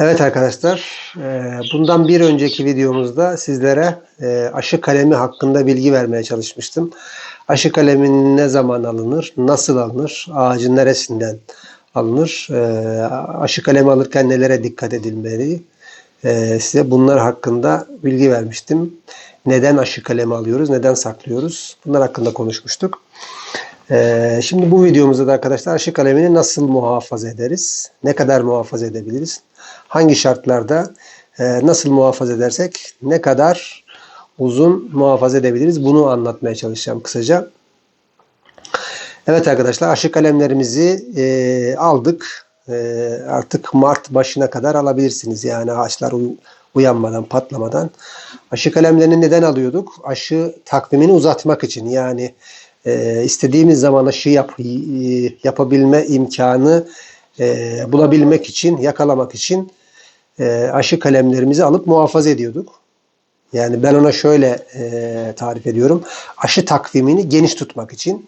Evet arkadaşlar, e, bundan bir önceki videomuzda sizlere e, aşı kalemi hakkında bilgi vermeye çalışmıştım. Aşı kalemi ne zaman alınır, nasıl alınır, ağacın neresinden alınır, e, aşı kalemi alırken nelere dikkat edilmeli, size bunlar hakkında bilgi vermiştim. Neden aşı kalemi alıyoruz, neden saklıyoruz, bunlar hakkında konuşmuştuk. Şimdi bu videomuzda da arkadaşlar aşı kalemini nasıl muhafaza ederiz? Ne kadar muhafaza edebiliriz? Hangi şartlarda e, nasıl muhafaza edersek ne kadar uzun muhafaza edebiliriz? Bunu anlatmaya çalışacağım kısaca. Evet arkadaşlar aşı kalemlerimizi e, aldık. E, artık Mart başına kadar alabilirsiniz. Yani ağaçlar uy- uyanmadan, patlamadan. Aşı kalemlerini neden alıyorduk? Aşı takvimini uzatmak için. Yani e, istediğimiz zaman aşı yap, e, yapabilme imkanı e, bulabilmek için, yakalamak için e, aşı kalemlerimizi alıp muhafaza ediyorduk. Yani ben ona şöyle e, tarif ediyorum. Aşı takvimini geniş tutmak için,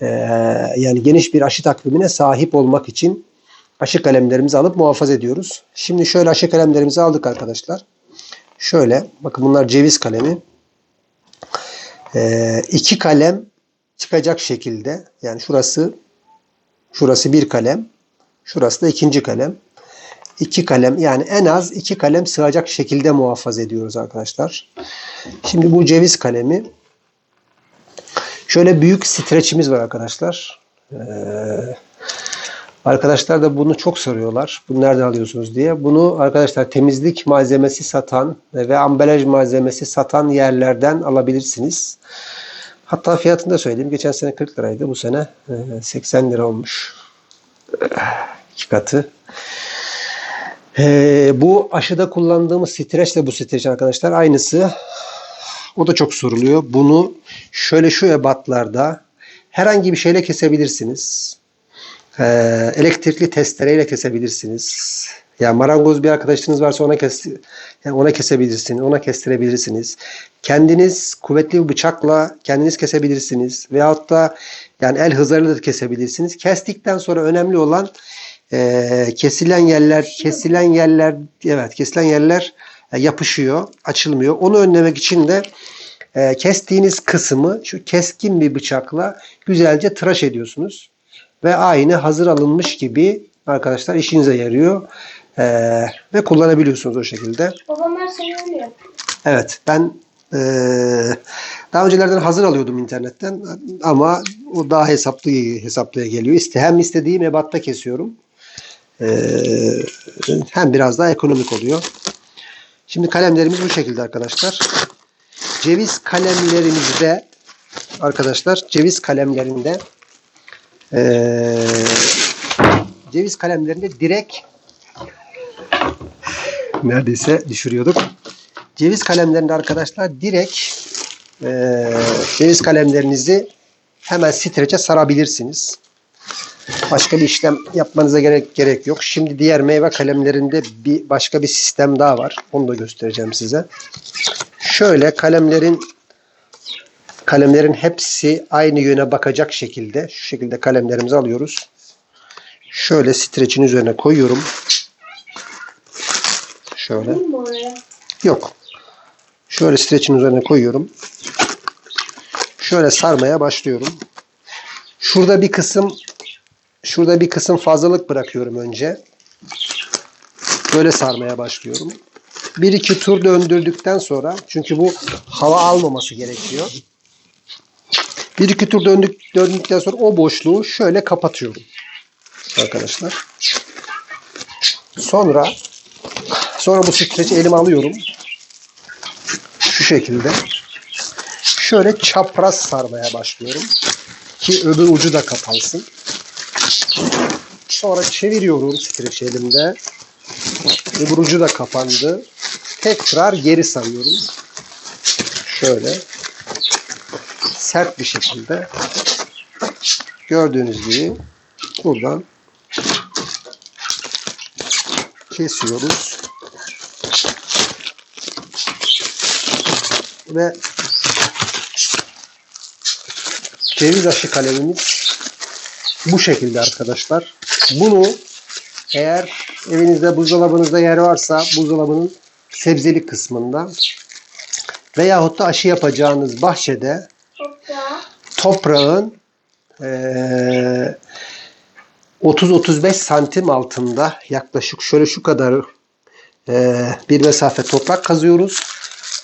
e, yani geniş bir aşı takvimine sahip olmak için aşı kalemlerimizi alıp muhafaza ediyoruz. Şimdi şöyle aşı kalemlerimizi aldık arkadaşlar. Şöyle, bakın bunlar ceviz kalemi. E, iki kalem çıkacak şekilde, yani şurası şurası bir kalem, şurası da ikinci kalem. İki kalem yani en az iki kalem sığacak şekilde muhafaza ediyoruz arkadaşlar. Şimdi bu ceviz kalemi şöyle büyük streçimiz var arkadaşlar. Ee, arkadaşlar da bunu çok soruyorlar. Bunu nereden alıyorsunuz diye. Bunu arkadaşlar temizlik malzemesi satan ve ambalaj malzemesi satan yerlerden alabilirsiniz. Hatta fiyatını da söyleyeyim. Geçen sene 40 liraydı. Bu sene e, 80 lira olmuş. İki katı. Ee, bu aşıda kullandığımız streç de bu streç arkadaşlar. Aynısı. O da çok soruluyor. Bunu şöyle şu ebatlarda herhangi bir şeyle kesebilirsiniz. Ee, elektrikli testereyle kesebilirsiniz. Ya marangoz bir arkadaşınız varsa ona kes yani ona kesebilirsiniz, ona kestirebilirsiniz. Kendiniz kuvvetli bir bıçakla kendiniz kesebilirsiniz veyahut da yani el hızlarıyla da kesebilirsiniz. Kestikten sonra önemli olan e, kesilen yerler, kesilen yerler, evet kesilen yerler e, yapışıyor, açılmıyor. Onu önlemek için de e, kestiğiniz kısmı şu keskin bir bıçakla güzelce tıraş ediyorsunuz ve aynı hazır alınmış gibi arkadaşlar işinize yarıyor e, ve kullanabiliyorsunuz o şekilde. Babamlar seni öyle yap. Evet ben e, daha öncelerden hazır alıyordum internetten ama o daha hesaplı hesaplıya geliyor. İşte hem istediğim ebatta kesiyorum hem biraz daha ekonomik oluyor. Şimdi kalemlerimiz bu şekilde arkadaşlar. Ceviz kalemlerimizde arkadaşlar ceviz kalemlerinde ee, ceviz kalemlerinde direkt neredeyse düşürüyorduk. Ceviz kalemlerinde arkadaşlar direkt ee, ceviz kalemlerinizi hemen streçe sarabilirsiniz. Başka bir işlem yapmanıza gerek gerek yok. Şimdi diğer meyve kalemlerinde bir başka bir sistem daha var. Onu da göstereceğim size. Şöyle kalemlerin kalemlerin hepsi aynı yöne bakacak şekilde şu şekilde kalemlerimizi alıyoruz. Şöyle streçin üzerine koyuyorum. Şöyle. Yok. Şöyle streçin üzerine koyuyorum. Şöyle sarmaya başlıyorum. Şurada bir kısım şurada bir kısım fazlalık bırakıyorum önce. Böyle sarmaya başlıyorum. Bir iki tur döndürdükten sonra çünkü bu hava almaması gerekiyor. Bir iki tur döndük, döndükten sonra o boşluğu şöyle kapatıyorum. Arkadaşlar. Sonra sonra bu streçi elime alıyorum. Şu şekilde. Şöyle çapraz sarmaya başlıyorum. Ki öbür ucu da kapansın. Sonra çeviriyorum streç elimde. Öbür da kapandı. Tekrar geri sarıyorum. Şöyle. Sert bir şekilde. Gördüğünüz gibi buradan kesiyoruz. Ve ceviz aşı kalemimiz bu şekilde arkadaşlar. Bunu eğer Evinizde buzdolabınızda yer varsa buzdolabının sebzeli kısmında veyahut da aşı yapacağınız bahçede Toprağı. toprağın eee 30-35 santim altında yaklaşık şöyle şu kadar eee, bir mesafe toprak kazıyoruz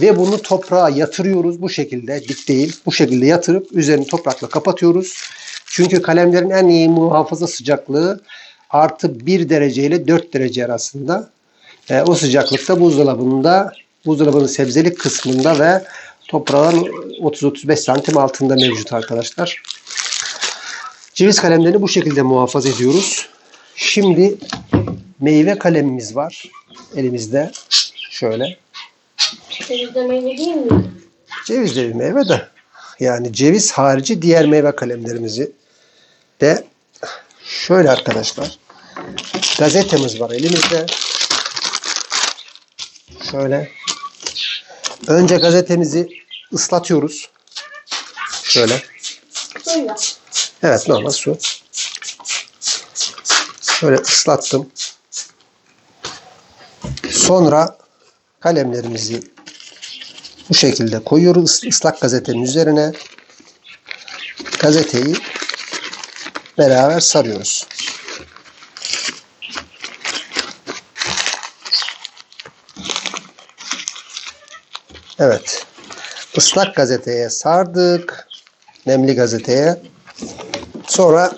ve bunu toprağa yatırıyoruz bu şekilde dik değil bu şekilde yatırıp üzerini toprakla kapatıyoruz. Çünkü kalemlerin en iyi muhafaza sıcaklığı artı 1 derece ile 4 derece arasında. E, o sıcaklıkta buzdolabında buzdolabının sebzelik kısmında ve toprağın 30-35 santim altında mevcut arkadaşlar. Ceviz kalemlerini bu şekilde muhafaza ediyoruz. Şimdi meyve kalemimiz var elimizde. Şöyle. Ceviz de meyve değil mi? Ceviz de bir meyve de. Yani ceviz harici diğer meyve kalemlerimizi de şöyle arkadaşlar. Gazetemiz var elimizde. Şöyle. Önce gazetemizi ıslatıyoruz. Şöyle. Evet normal su. Şöyle ıslattım. Sonra kalemlerimizi bu şekilde koyuyoruz ıs- ıslak gazetenin üzerine. Gazeteyi beraber sarıyoruz. Evet. Islak gazeteye sardık. Nemli gazeteye. Sonra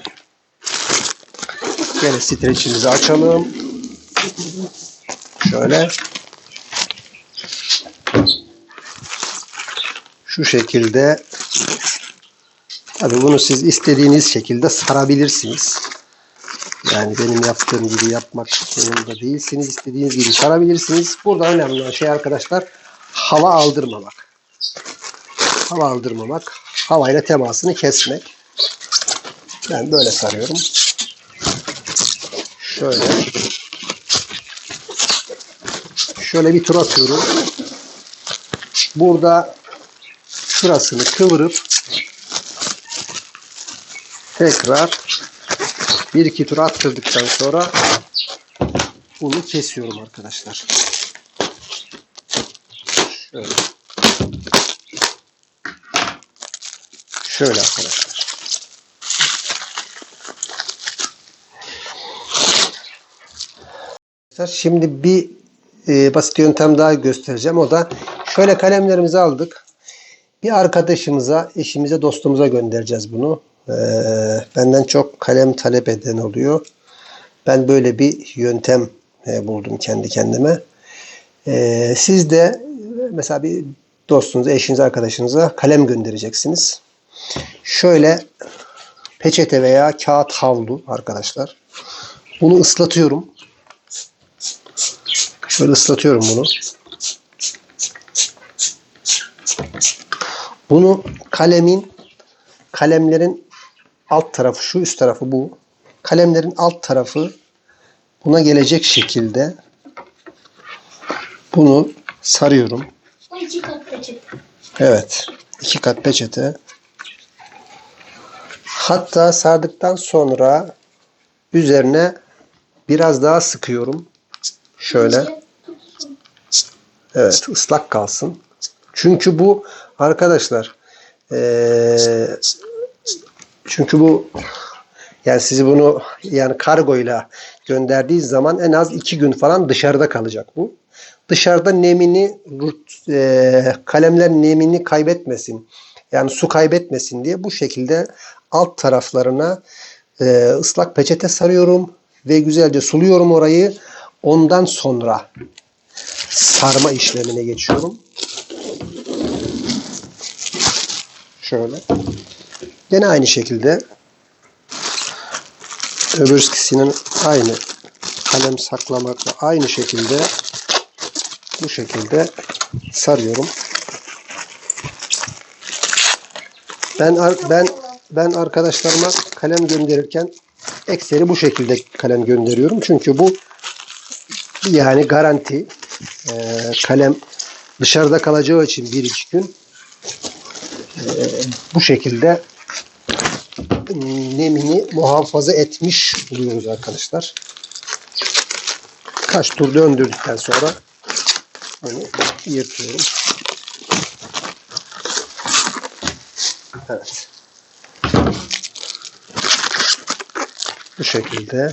Gene streçimizi açalım. Şöyle. Şu şekilde. Tabii bunu siz istediğiniz şekilde sarabilirsiniz. Yani benim yaptığım gibi yapmak zorunda değilsiniz. İstediğiniz gibi sarabilirsiniz. Burada önemli olan şey arkadaşlar hava aldırmamak. Hava aldırmamak. Havayla temasını kesmek. Ben böyle sarıyorum. Şöyle. Şöyle bir tur atıyorum. Burada şurasını kıvırıp tekrar bir iki tur attırdıktan sonra bunu kesiyorum arkadaşlar. Şöyle. Şöyle arkadaşlar. Şimdi bir e, basit yöntem daha göstereceğim. O da şöyle kalemlerimizi aldık. Bir arkadaşımıza, eşimize, dostumuza göndereceğiz bunu. Ee, benden çok kalem talep eden oluyor. Ben böyle bir yöntem e, buldum kendi kendime. Ee, siz de mesela bir dostunuza, eşinize, arkadaşınıza kalem göndereceksiniz. Şöyle peçete veya kağıt havlu arkadaşlar. Bunu ıslatıyorum. Şöyle ıslatıyorum bunu. Bunu kalemin kalemlerin alt tarafı şu üst tarafı bu. Kalemlerin alt tarafı buna gelecek şekilde bunu sarıyorum. O iki kat peçete. Evet. iki kat peçete. Hatta sardıktan sonra üzerine biraz daha sıkıyorum. Şöyle. Evet ıslak kalsın. Çünkü bu arkadaşlar çünkü bu yani sizi bunu yani kargoyla gönderdiği zaman en az iki gün falan dışarıda kalacak bu. Dışarıda nemini eee, kalemler nemini kaybetmesin. Yani su kaybetmesin diye bu şekilde alt taraflarına eee, ıslak peçete sarıyorum ve güzelce suluyorum orayı. Ondan sonra sarma işlemine geçiyorum. Şöyle. Yine aynı şekilde öbürkisinin aynı kalem saklamakla aynı şekilde bu şekilde sarıyorum. Ben ben ben arkadaşlarıma kalem gönderirken ekseri bu şekilde kalem gönderiyorum. Çünkü bu yani garanti Ee, kalem dışarıda kalacağı için bir iki gün ee, bu şekilde nemini muhafaza etmiş buluyoruz arkadaşlar. Kaç tur döndürdükten sonra bunu yırtıyorum. Evet. Bu şekilde.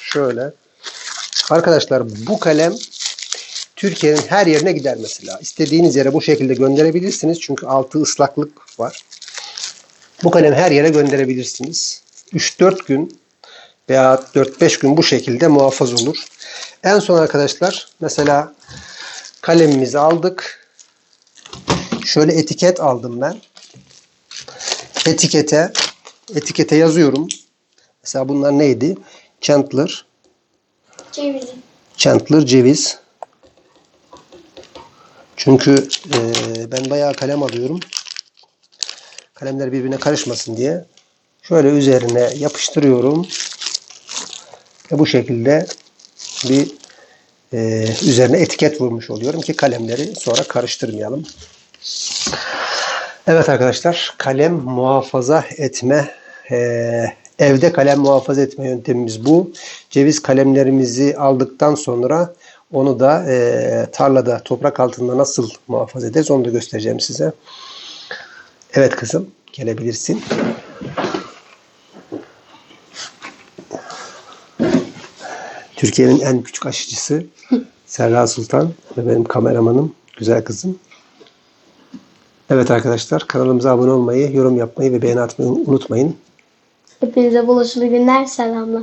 Şöyle. Arkadaşlar bu kalem Türkiye'nin her yerine gider mesela. İstediğiniz yere bu şekilde gönderebilirsiniz. Çünkü altı ıslaklık var. Bu kalemi her yere gönderebilirsiniz. 3-4 gün veya 4-5 gün bu şekilde muhafaza olur. En son arkadaşlar mesela kalemimizi aldık. Şöyle etiket aldım ben. Etikete etikete yazıyorum. Mesela bunlar neydi? Chandler, Cevizi. Chandler ceviz. Çünkü e, ben bayağı kalem alıyorum. Kalemler birbirine karışmasın diye. Şöyle üzerine yapıştırıyorum. Ve bu şekilde bir e, üzerine etiket vurmuş oluyorum ki kalemleri sonra karıştırmayalım. Evet arkadaşlar kalem muhafaza etme e, evde kalem muhafaza etme yöntemimiz bu. Ceviz kalemlerimizi aldıktan sonra onu da e, tarlada toprak altında nasıl muhafaza ederiz onu da göstereceğim size. Evet kızım gelebilirsin. Türkiye'nin en küçük aşıcısı Serra Sultan ve benim kameramanım güzel kızım. Evet arkadaşlar kanalımıza abone olmayı, yorum yapmayı ve beğeni atmayı unutmayın. Hepinize bulaşılı günler. Selamlar.